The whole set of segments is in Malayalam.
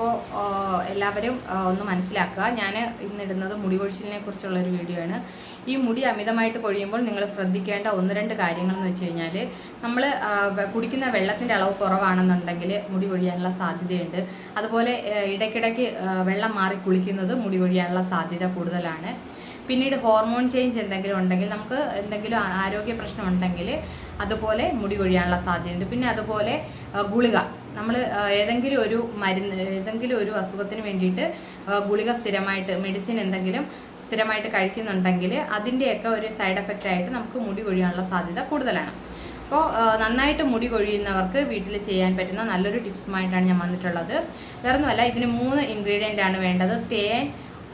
അപ്പോൾ എല്ലാവരും ഒന്ന് മനസ്സിലാക്കുക. ഞാൻ ഇന്നിടുന്നത് മുടി കൊഴിച്ചിലിനെ കുറിച്ചുള്ള ഒരു വീഡിയോ ആണ് ഈ മുടി അമിതമായിട്ട് കൊഴിയുമ്പോൾ നിങ്ങൾ ശ്രദ്ധിക്കേണ്ട ഒന്ന് രണ്ട് കാര്യങ്ങൾ എന്ന് വെച്ച് കഴിഞ്ഞാൽ നമ്മൾ കുടിക്കുന്ന വെള്ളത്തിന്റെ അളവ് കുറവാണെന്നുണ്ടെങ്കിൽ മുടി കൊഴിയാനുള്ള സാധ്യതയുണ്ട്. അതുപോലെ ഇടയ്ക്കിടയ്ക്ക് വെള്ളം മാറി കുളിക്കുന്നത് മുടി കൊഴിയാനുള്ള സാധ്യത കൂടുതലാണ്. പിന്നീട് ഹോർമോൺ ചേഞ്ച് എന്തെങ്കിലും ഉണ്ടെങ്കിൽ നമുക്ക് എന്തെങ്കിലും ആരോഗ്യ പ്രശ്നം ഉണ്ടെങ്കിൽ അതുപോലെ മുടി കൊഴിയാനുള്ള സാധ്യതയുണ്ട്. പിന്നെ അതുപോലെ ഗുളിക. നമ്മൾ ഏതെങ്കിലും ഒരു മരുന്ന് ഏതെങ്കിലും ഒരു അസുഖത്തിന് വേണ്ടിയിട്ട് ഗുളിക സ്ഥിരമായിട്ട് മെഡിസിൻ എന്തെങ്കിലും സ്ഥിരമായിട്ട് കഴിക്കുന്നുണ്ടെങ്കിൽ അതിന്റെയൊക്കെ ഒരു സൈഡ് എഫക്റ്റ് ആയിട്ട് നമുക്ക് മുടി കൊഴിയാനുള്ള സാധ്യത കൂടുതലാണ്. അപ്പോൾ നന്നായിട്ട് മുടി കൊഴിയുന്നവർക്ക് വീട്ടിൽ ചെയ്യാൻ പറ്റുന്ന നല്ലൊരു ടിപ്സുമായിട്ടാണ് ഞാൻ വന്നിട്ടുള്ളത്. വേറൊന്നുമല്ല ഇതിന് മൂന്ന് ഇൻഗ്രീഡിയന്റ് ആണ് വേണ്ടത്. തേൻ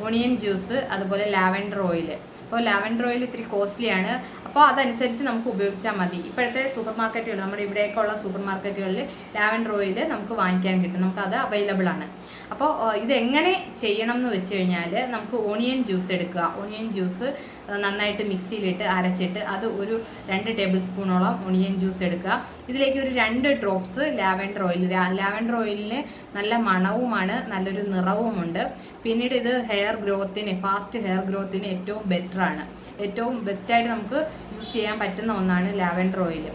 ഓണിയൻ ജ്യൂസ് അതുപോലെ ലാവൻഡർ ഓയിൽ അപ്പോൾ ലാവൻഡർ ഓയിൽ ഇത്തിരി കോസ്റ്റ്ലിയാണ്. അപ്പോൾ അതനുസരിച്ച് നമുക്ക് ഉപയോഗിച്ചാൽ മതി. ഇപ്പോഴത്തെ സൂപ്പർ മാർക്കറ്റുകൾ നമ്മുടെ ഇവിടെയൊക്കെ ഉള്ള സൂപ്പർ മാർക്കറ്റുകളിൽ ലാവൻഡർ ഓയിൽ നമുക്ക് വാങ്ങിക്കാൻ കിട്ടും. നമുക്ക് അത് അവൈലബിൾ ആണ്. അപ്പോൾ ഇതെങ്ങനെ ചെയ്യണം എന്ന് വെച്ച് കഴിഞ്ഞാൽ നമുക്ക് ഓണിയൻ ജ്യൂസ് എടുക്കുക. ഓണിയൻ ജ്യൂസ് നന്നായിട്ട് മിക്സിയിലിട്ട് അരച്ചിട്ട് അത് ഒരു രണ്ട് ടേബിൾ സ്പൂണോളം ഓണിയൻ ജ്യൂസ് എടുക്കുക. ഇതിലേക്ക് ഒരു രണ്ട് ഡ്രോപ്സ് ലാവൻഡർ ഓയിൽ. ലാവൻഡർ ഓയിലിന് നല്ല മണവുമാണ് നല്ലൊരു നിറവുമുണ്ട്. പിന്നീട് ഇത് ഹെയർ ഗ്രോത്തിന് ഫാസ്റ്റ് ഹെയർ ഗ്രോത്തിന് ഏറ്റവും ബെറ്റർ ആണ്. ഏറ്റവും ബെസ്റ്റായിട്ട് നമുക്ക് യൂസ് ചെയ്യാൻ പറ്റുന്ന ഒന്നാണ് ലാവൻഡർ ഓയിൽ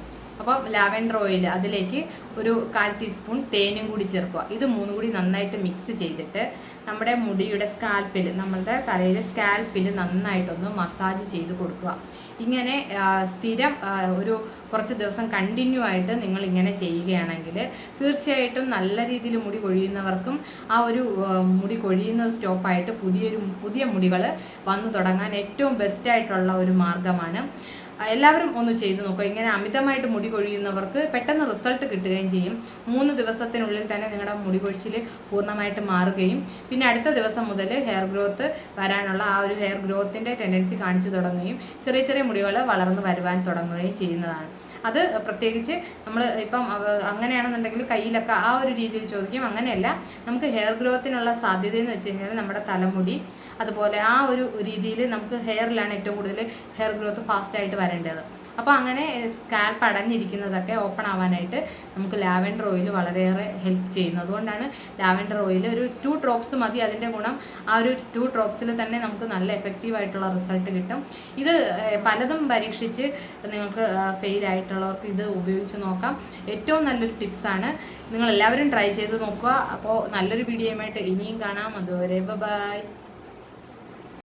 അപ്പം ലാവൻഡർ ഓയിൽ അതിലേക്ക് ഒരു കാൽ ടീസ്പൂൺ തേനും കൂടി ചേർക്കുക. ഇത് മൂന്നും കൂടി നന്നായിട്ട് മിക്സ് ചെയ്തിട്ട് നമ്മുടെ മുടിയുടെ സ്കാൽപ്പിൽ നമ്മളുടെ തലയിലെ സ്കാൽപ്പിൽ നന്നായിട്ടൊന്ന് മസാജ് ചെയ്ത് കൊടുക്കുക. ഇങ്ങനെ സ്ഥിരം ഒരു കുറച്ച് ദിവസം കണ്ടിന്യൂ ആയിട്ട് നിങ്ങൾ ഇങ്ങനെ ചെയ്യുകയാണെങ്കിൽ തീർച്ചയായിട്ടും നല്ല രീതിയിൽ മുടി കൊഴിയുന്നവർക്കും ആ ഒരു മുടി കൊഴിയുന്നത് സ്റ്റോപ്പായിട്ട് പുതിയൊരു പുതിയ മുടികൾ വന്നു തുടങ്ങാൻ ഏറ്റവും ബെസ്റ്റായിട്ടുള്ള ഒരു മാർഗമാണ്. എല്ലാവരും ഒന്ന് ചെയ്തു നോക്കുക. ഇങ്ങനെ അമിതമായിട്ട് മുടി കൊഴിയുന്നവർക്ക് പെട്ടെന്ന് റിസൾട്ട് കിട്ടുകയും ചെയ്യും. മൂന്ന് ദിവസത്തിനുള്ളിൽ തന്നെ നിങ്ങളുടെ മുടി കൊഴിച്ചിൽ പൂർണമായിട്ട് മാറുകയും. പിന്നെ അടുത്ത ദിവസം മുതൽ ഹെയർ ഗ്രോത്ത് വരാനുള്ള ആ ഒരു ഹെയർ ഗ്രോത്തിന്റെ ടെൻഡൻസി കാണിച്ചു തുടങ്ങുകയും ചെറിയ ചെറിയ മുടികൾ വളർന്നു വരുവാൻ തുടങ്ങുകയും ചെയ്യുന്നതാണ്. അത് പ്രത്യേകിച്ച് നമ്മൾ ഇപ്പം അങ്ങനെയാണെന്നുണ്ടെങ്കിൽ കയ്യിലൊക്കെ ആ ഒരു രീതിയിൽ ചോദിക്കും. അങ്ങനെയല്ല. നമുക്ക് ഹെയർ ഗ്രോത്തിനുള്ള സാധ്യത എന്ന് വെച്ച് കഴിഞ്ഞാൽ നമ്മുടെ തലമുടി അതുപോലെ ആ ഒരു രീതിയിൽ നമുക്ക് ഹെയറിലാണ് ഏറ്റവും കൂടുതൽ ഹെയർ ഗ്രോത്ത് ഫാസ്റ്റായിട്ട് വരേണ്ടത്. അപ്പോൾ അങ്ങനെ സ്കാൽപ്പ് അടഞ്ഞിരിക്കുന്നതൊക്കെ ഓപ്പൺ ആവാനായിട്ട് നമുക്ക് ലാവൻഡർ ഓയിൽ വളരെയേറെ ഹെൽപ്പ് ചെയ്യുന്നു. അതുകൊണ്ടാണ് ലാവൻഡർ ഓയിൽ ഒരു ടു ഡ്രോപ്സ് മതി അതിന്റെ ഗുണം. ആ ഒരു ടു ഡ്രോപ്സിൽ തന്നെ നമുക്ക് നല്ല എഫക്റ്റീവ് ആയിട്ടുള്ള റിസൾട്ട് കിട്ടും. ഇത് പലതും പരീക്ഷിച്ച് നിങ്ങൾക്ക് ഫെയിൽ ആയിട്ടുള്ളവർക്ക് ഇത് ഉപയോഗിച്ച് നോക്കാം. ഏറ്റവും നല്ലൊരു ടിപ്സാണ് നിങ്ങൾ എല്ലാവരും ട്രൈ ചെയ്ത് നോക്കുക. അപ്പോൾ നല്ലൊരു വീഡിയോയുമായിട്ട് ഇനിയും കാണാം. അതുവരെ ബൈ